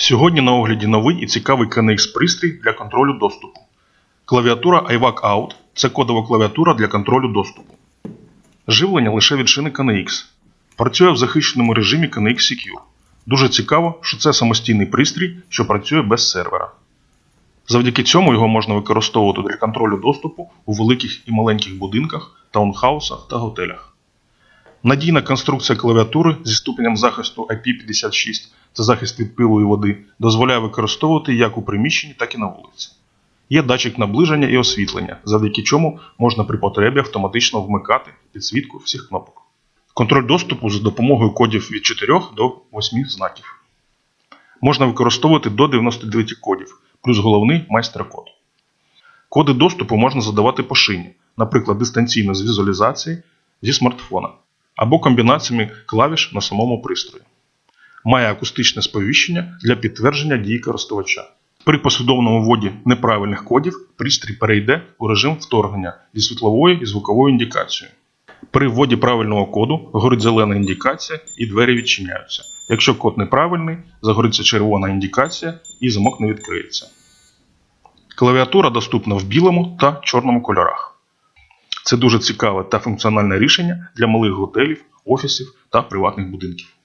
Сьогодні на огляді новий і цікавий KNX пристрій для контролю доступу. Клавіатура iVac Out це кодова клавіатура для контролю доступу. Живлення лише від шини KNX. Працює в захищеному режимі KNX Secure. Дуже цікаво, що це самостійний пристрій, що працює без сервера. Завдяки цьому його можна використовувати для контролю доступу у великих і маленьких будинках, таунхаусах та готелях. Надійна конструкція клавіатури зі ступенем захисту IP56 та захист від пилу і води дозволяє використовувати як у приміщенні, так і на вулиці. Є датчик наближення і освітлення, завдяки чому можна при потребі автоматично вмикати підсвітку всіх кнопок. Контроль доступу за допомогою кодів від 4 до 8 знаків. Можна використовувати до 99 кодів, плюс головний майстер-код. Коди доступу можна задавати по шині, наприклад, дистанційно з візуалізації зі смартфона або комбінаціями клавіш на самому пристрої. Має акустичне сповіщення для підтвердження дії користувача. При послідовному вводі неправильних кодів пристрій перейде у режим вторгнення зі світловою і звуковою індикацією. При вводі правильного коду горить зелена індикація і двері відчиняються. Якщо код неправильний, загориться червона індикація і замок не відкриється. Клавіатура доступна в білому та чорному кольорах. Це дуже цікаве та функціональне рішення для малих готелів, офісів та приватних будинків.